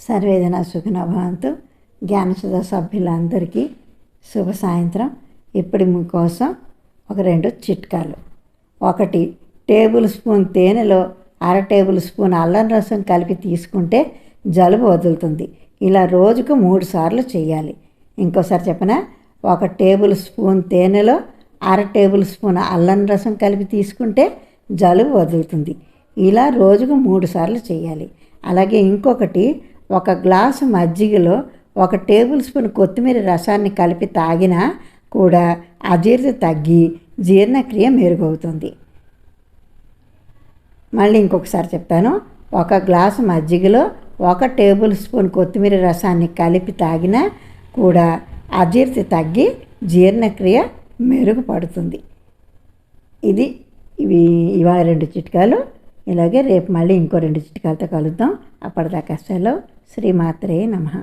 సర్వేదన సుఖనభవంతు. జ్ఞానసుధ సభ్యులందరికీ శుభ సాయంత్రం. ఇప్పుడు మీకోసం ఒక రెండు చిట్కాలు. ఒకటి టేబుల్ స్పూన్ తేనెలో అర టేబుల్ స్పూన్ అల్లం రసం కలిపి తీసుకుంటే జలుబు వదులుతుంది. ఇలా రోజుకు మూడు సార్లు చేయాలి ఇంకోసారి చెప్పనా? ఒక టేబుల్ స్పూన్ తేనెలో అర టేబుల్ స్పూన్ అల్లం రసం కలిపి తీసుకుంటే జలుబు వదులుతుంది. ఇలా రోజుకు మూడు సార్లు చేయాలి అలాగే ఇంకొకటి ఒక గ్లాసు మజ్జిగలో ఒక టేబుల్ స్పూన్ కొత్తిమీర రసాన్ని కలిపి తాగినా కూడా అజీర్తి తగ్గి జీర్ణక్రియ మెరుగవుతుంది. మళ్ళీ ఇంకొకసారి చెప్తాను. ఒక గ్లాసు మజ్జిగలో ఒక టేబుల్ స్పూన్ కొత్తిమీర రసాన్ని కలిపి తాగినా కూడా అజీర్తి తగ్గి జీర్ణక్రియ మెరుగుపడుతుంది. ఇది ఇవి ఇవాళ రెండు చిట్కాలు. ఇలాగే రేపు మళ్ళీ ఇంకో రెండు చిట్కాలతో కలుద్దాం. అప్పటిదాకా సెలవు. శ్రీమాత్రే నమః.